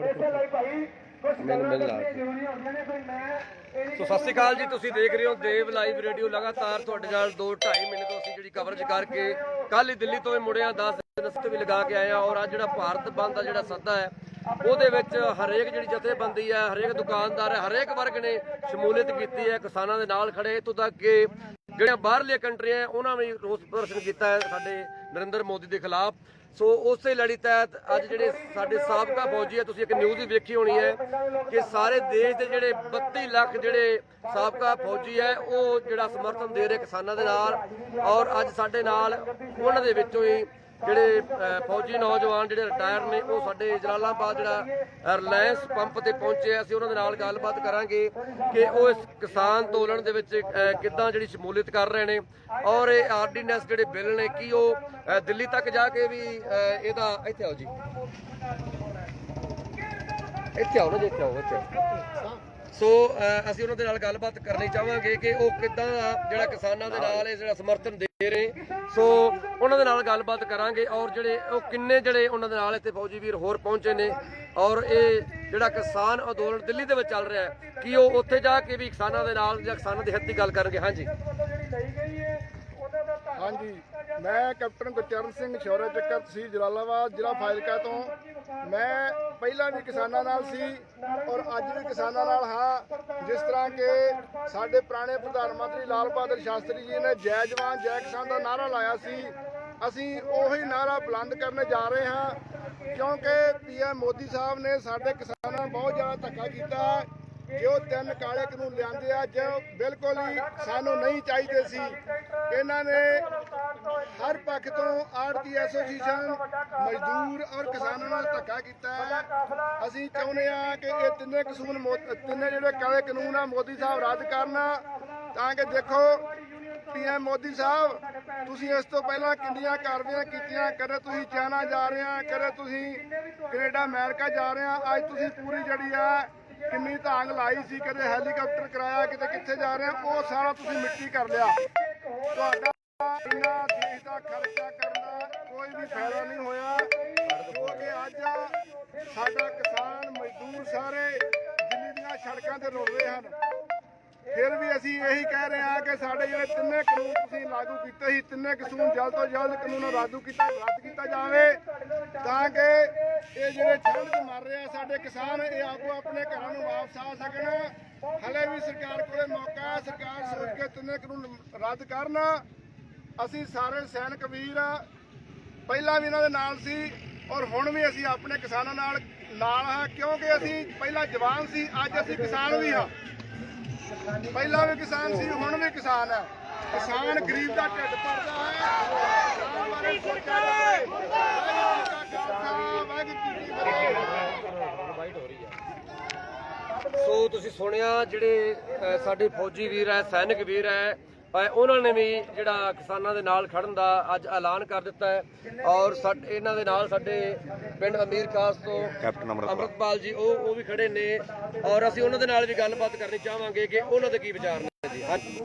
ਇਸੇ ਲਈ ਭਾਈ ਕੁਝ ਮੈਨੂੰ ਮਿਲ ਲਾ ਜ਼ਰੂਰੀ ਹੁੰਦੀਆਂ ਨੇ ਕੋਈ ਮੈਂ ਇਹ ਸੋ ਸਤਿ ਸ਼੍ਰੀ ਅਕਾਲ ਜੀ ਤੁਸੀਂ ਦੇਖ ਰਹੇ ਹੋ ਦੇਵ ਲਾਈਵ ਰੇਡੀਓ ਲਗਾਤਾਰ ਤੁਹਾਡੇ ਨਾਲ 2 2.5 ਮਿੰਟ ਤੋਂ ਅਸੀਂ ਜਿਹੜੀ ਕਵਰੇਜ ਕਰਕੇ ਕੱਲ ਹੀ ਦਿੱਲੀ ਤੋਂ ਇਹ ਮੁੜਿਆ 10 ਦਿਨ ਅਸੀਂ ਵੀ ਲਗਾ ਕੇ ਆਏ ਆ ਔਰ ਅੱਜ ਜਿਹੜਾ ਭਾਰਤ ਬੰਦ ਦਾ ਜਿਹੜਾ ਸੱਦਾ ਹੈ ਉਹਦੇ ਵਿੱਚ ਹਰੇਕ ਜਿਹੜੀ ਜਥੇਬੰਦੀ ਹੈ ਹਰੇਕ ਦੁਕਾਨਦਾਰ ਹੈ ਹਰੇਕ ਵਰਗ ਨੇ ਸ਼ਮੂਲੀਅਤ ਕੀਤੀ ਹੈ ਕਿਸਾਨਾਂ ਦੇ ਨਾਲ ਖੜੇ ਇੱਥੋਂ ਤੱਕ ਕਿ ਜਿਹੜੀਆਂ ਬਾਹਰਲੀਆਂ ਕੰਟਰੀਆਂ ਹੈ, ਉਹਨਾਂ ਨੇ ਵੀ ਰੋਸ ਪ੍ਰਦਰਸ਼ਨ ਕੀਤਾ ਹੈ ਸਾਡੇ ਨਰਿੰਦਰ ਮੋਦੀ ਦੇ ਖਿਲਾਫ। ਸੋ ਉਸੇ ਲੜੀ ਤਹਿਤ ਅੱਜ ਜਿਹੜੇ ਸਾਡੇ ਸਾਬਕਾ ਫੌਜੀ ਹੈ ਤੁਸੀਂ ਇੱਕ ਨਿਊਜ਼ ਵੀ ਵੇਖੀ ਹੋਣੀ ਹੈ ਕਿ ਸਾਰੇ ਦੇਸ਼ ਦੇ ਜਿਹੜੇ 32 ਲੱਖ ਜਿਹੜੇ ਸਾਬਕਾ ਫੌਜੀ ਹੈ ਉਹ ਜਿਹੜਾ ਸਮਰਥਨ ਦੇ ਰਹੇ ਕਿਸਾਨਾਂ ਦੇ ਨਾਲ ਔਰ ਅੱਜ ਸਾਡੇ ਨਾਲ ਉਹਨਾਂ ਦੇ ਵਿੱਚੋਂ ਹੀ ਜਿਹੜੇ ਫੌਜੀ ਨੌਜਵਾਨ ਜਿਹੜੇ ਰਿਟਾਇਰ ਨੇ, ਉਹ ਸਾਡੇ ਜਲਾਲਾਬਾਦ ਜਿਹੜਾ ਰਿਲਾਇੰਸ ਪੰਪ ਤੇ ਪਹੁੰਚੇ ਆ। ਅਸੀਂ ਉਹਨਾਂ ਦੇ ਨਾਲ ਗੱਲਬਾਤ ਕਰਾਂਗੇ ਕਿ ਉਹ ਇਸ ਕਿਸਾਨ ਅੰਦੋਲਨ ਦੇ ਵਿੱਚ ਕਿੱਦਾਂ ਜਿਹੜੀ ਸ਼ਮੂਲੀਅਤ ਕਰ ਰਹੇ ਨੇ ਔਰ ਇਹ ਆਰਡੀਨੈਂਸ ਜਿਹੜੇ ਬਿੱਲ ਨੇ, ਕੀ ਉਹ ਦਿੱਲੀ ਤੱਕ ਜਾ ਕੇ ਵੀ ਇਹਦਾ ਇੱਥੇ ਆਓ ਜੀ ਇੱਥੇ ਆਓ ਨਾ ਜੀ, ਇੱਥੇ ਆਓ ਇੱਥੇ ਆਓ। ਸੋ ਅਸੀਂ ਉਹਨਾਂ ਦੇ ਨਾਲ ਗੱਲਬਾਤ ਕਰਨੀ ਚਾਹਾਂਗੇ ਕਿ ਉਹ ਕਿੱਦਾਂ ਜਿਹੜਾ ਕਿਸਾਨਾਂ ਦੇ ਨਾਲ ਇਹ ਜਿਹੜਾ ਸਮਰਥਨ ਦੇ ਰਹੇ। ਸੋ, ਉਹਨਾਂ ਦੇ ਨਾਲ ਗੱਲਬਾਤ ਕਰਾਂਗੇ ਔਰ ਜਿਹੜੇ ਉਹ ਕਿੰਨੇ ਜਿਹੜੇ ਉਹਨਾਂ ਦੇ ਨਾਲ ਇੱਥੇ ਫੌਜੀ ਵੀਰ ਹੋਰ ਪਹੁੰਚੇ ਨੇ ਔਰ ਇਹ ਜਿਹੜਾ ਕਿਸਾਨ ਅੰਦੋਲਨ ਦਿੱਲੀ ਦੇ ਵਿੱਚ ਚੱਲ ਰਿਹਾ ਹੈ, ਕਿ ਉਹ ਉੱਥੇ ਜਾ ਕੇ ਵੀ ਕਿਸਾਨਾਂ ਦੇ ਨਾਲ ਜਾਂ ਕਿਸਾਨਾਂ ਦੇ ਹੱਥ ਦੀ ਗੱਲ ਕਰਨਗੇ? ਹਾਂਜੀ। ਹਾਂਜੀ। ਮੈਂ ਕੈਪਟਨ ਗੁਰਚਰਨ ਸਿੰਘ ਸ਼ੌਰਜ ਚੱਕਰ, ਤਹਿਸੀਲ ਜਲਾਲਾਬਾਦ, ਜ਼ਿਲ੍ਹਾ ਫਾਜ਼ਿਲਕਾ ਤੋਂ। ਮੈਂ ਪਹਿਲਾਂ ਵੀ ਕਿਸਾਨਾਂ ਨਾਲ ਸੀ ਔਰ ਅੱਜ ਵੀ ਕਿਸਾਨਾਂ ਨਾਲ ਹਾਂ। ਜਿਸ ਤਰ੍ਹਾਂ ਕਿ ਸਾਡੇ ਪੁਰਾਣੇ ਪ੍ਰਧਾਨ ਮੰਤਰੀ ਲਾਲ ਬਹਾਦਰ ਸ਼ਾਸਤਰੀ ਜੀ ਨੇ ਜੈ ਜਵਾਨ, ਜੈ ਕਿਸਾਨ ਦਾ ਨਾਰਾ ਲਾਇਆ ਸੀ। ਅਸੀਂ ਉਹੀ ਨਾਰਾ ਬੁਲੰਦ ਕਰਨ ਜਾ ਰਹੇ ਹਾਂ। ਕਿਉਂਕਿ ਪੀਐਮ ਮੋਦੀ ਸਾਹਿਬ ਨੇ ਸਾਡੇ ਕਿਸਾਨਾਂ ਬਹੁਤ ਜ਼ਿਆਦਾ ਧੱਕਾ ਕੀਤਾ। ਹੈ ਜੋ ਤਿੰਨ ਕਾਲੇ ਕਾਨੂੰਨ ਲਿਆਂਦੇ ਆ ਜੋ ਬਿਲਕੁਲ ਹੀ ਸਾਨੂੰ ਨਹੀਂ ਚਾਹੀਦੇ ਸੀ। ਇਹਨਾਂ ਨੇ ਹਰ ਪੱਖ ਤੋਂ ਆੜਤੀ ਐਸੋਸੀਏਸ਼ਨ ਮਜ਼ਦੂਰ ਔਰ ਕਿਸਾਨਾਂ ਨਾਲ ਧੱਕਾ ਕੀਤਾ ਅਸੀਂ ਚਾਹੁੰਦੇ ਆ ਕਿ ਇਹ ਤਿੰਨੇ ਕਾਨੂੰਨ ਤਿੰਨੇ ਜਿਹੜੇ ਕਾਲੇ ਕਾਨੂੰਨ ਆ, ਮੋਦੀ ਸਾਹਿਬ ਰੱਦ ਕਰਨ, ਤਾਂ ਕਿ ਦੇਖੋ ਪੀਐਮ ਮੋਦੀ ਸਾਹਿਬ, ਤੁਸੀਂ ਇਸ ਤੋਂ ਪਹਿਲਾਂ ਕਿੰਨੀਆਂ ਕਾਰਵਾਈਆਂ ਕੀਤੀਆਂ, ਕਦੇ ਤੁਸੀਂ ਚਾਈਨਾ ਜਾ ਰਹੇ ਆ, ਕਦੇ ਤੁਸੀਂ ਕੈਨੇਡਾ, ਅਮਰੀਕਾ ਜਾ ਰਹੇ ਆ, ਅੱਜ ਤੁਸੀਂ ਪੂਰੀ ਜਿਹੜੀ ਆ ਕਿੰਨੀ ਧਾਂਗ ਲਾਈ ਸੀ, ਕਦੇ ਹੈਲੀਕਾਪਟਰ ਕਰਾਇਆ, ਕਿਤੇ ਕਿੱਥੇ ਜਾ ਰਹੇ ਉਹ ਸਾਰਾ ਤੁਸੀਂ ਮਿੱਟੀ ਕਰ ਲਿਆ। ਤੁਹਾਡਾ ਇੰਨਾ ਦੇਸ਼ ਦਾ ਖਰਚਾ ਕਰਨ ਕੋਈ ਵੀ ਫਾਇਦਾ ਨਹੀਂ ਹੋਇਆ। ਜੋ ਕਿ ਅੱਜ ਸਾਡਾ ਕਿਸਾਨ ਮਜ਼ਦੂਰ ਸਾਰੇ ਦਿੱਲੀ ਦੀਆਂ ਸੜਕਾਂ ਤੇ ਰੁਲ ਰਹੇ ਹਨ। ਫਿਰ ਵੀ ਅਸੀਂ ਇਹੀ ਕਹਿ ਰਹੇ ਹਾਂ ਕਿ ਸਾਡੇ ਜਿਹੜੇ ਤਿੰਨੇ ਕਾਨੂੰਨ ਤੁਸੀਂ ਲਾਗੂ ਕੀਤੇ ਸੀ, ਤਿੰਨੇ ਕਾਨੂੰਨ ਜਲਦ ਤੋਂ ਜਲਦ ਕਾਨੂੰਨ ਲਾਗੂ ਕੀਤਾ, ਰੱਦ ਕੀਤਾ ਜਾਵੇ, ਤਾਂ ਕਿ ਇਹ ਜਿਹੜੇ ਠੰਡ ਮਰ ਰਹੇ ਆ, ਸਾਡੇ ਕਿਸਾਨ, ਇਹ ਆਪੋ ਆਪਣੇ ਘਰਾਂ ਨੂੰ ਵਾਪਸ ਆ ਸਕਣ। ਹਲੇ ਵੀ ਸਰਕਾਰ ਕੋਲੇ ਮੌਕਾ ਹੈ, ਸਰਕਾਰ ਸੋਚ ਕੇ ਤਿੰਨੇ ਕਾਨੂੰਨ ਰੱਦ ਕਰਨ। ਅਸੀਂ ਸਾਰੇ ਸੈਨਿਕ ਵੀਰ, ਪਹਿਲਾਂ ਵੀ ਇਹਨਾਂ ਦੇ ਨਾਲ ਸੀ ਔਰ ਹੁਣ ਵੀ ਅਸੀਂ ਆਪਣੇ ਕਿਸਾਨਾਂ ਨਾਲ ਨਾਲ ਹਾਂ, ਕਿਉਂਕਿ ਅਸੀਂ ਪਹਿਲਾਂ ਜਵਾਨ ਸੀ, ਅੱਜ ਅਸੀਂ ਕਿਸਾਨ ਵੀ ਹਾਂ। ਪਹਿਲਾਂ ਵੀ ਕਿਸਾਨ ਸੀ, ਹੁਣ ਵੀ ਕਿਸਾਨ ਹੈ। ਕਿਸਾਨ ਗਰੀਬ ਦਾ ਢਿੱਡ ਭਰਦਾ ਹੈ। ਕਿਸਾਨ ਬਾਰੇ ਸੋਚਿਆ ਜਾਵੇ ਵਾਹਿਗੁਰੂ ਜੀ ਕਾ ਖਾਲਸਾ ਵਾਹਿਗੁਰੂ ਜੀ ਕੀ ਫਤਿਹ ਸੋ ਤੁਸੀਂ ਸੁਣਿਆ ਜਿਹੜੇ ਸਾਡੇ ਫੌਜੀ ਵੀਰ ਹੈ ਸੈਨਿਕ ਵੀਰ ਹੈ ਉਹਨਾਂ ਨੇ ਵੀ ਜਿਹੜਾ ਕਿਸਾਨਾਂ ਦੇ ਨਾਲ ਖੜਨ ਦਾ ਅੱਜ ਐਲਾਨ ਕਰ ਦਿੱਤਾ ਹੈ। ਔਰ ਇਹਨਾਂ ਦੇ ਨਾਲ ਸਾਡੇ ਪਿੰਡ ਅਮੀਰ ਖਾਸ ਤੋਂ ਕੈਪਟਨ ਅੰਮ੍ਰਿਤਪਾਲ ਜੀ ਉਹ ਉਹ ਵੀ ਖੜੇ ਨੇ। ਔਰ ਅਸੀਂ ਉਹਨਾਂ ਦੇ ਨਾਲ ਵੀ ਗੱਲਬਾਤ ਕਰਨੀ ਚਾਹਾਂਗੇ ਕਿ ਉਹਨਾਂ ਦੇ ਕੀ ਵਿਚਾਰ ਨੇ ਜੀ। ਹਾਂਜੀ।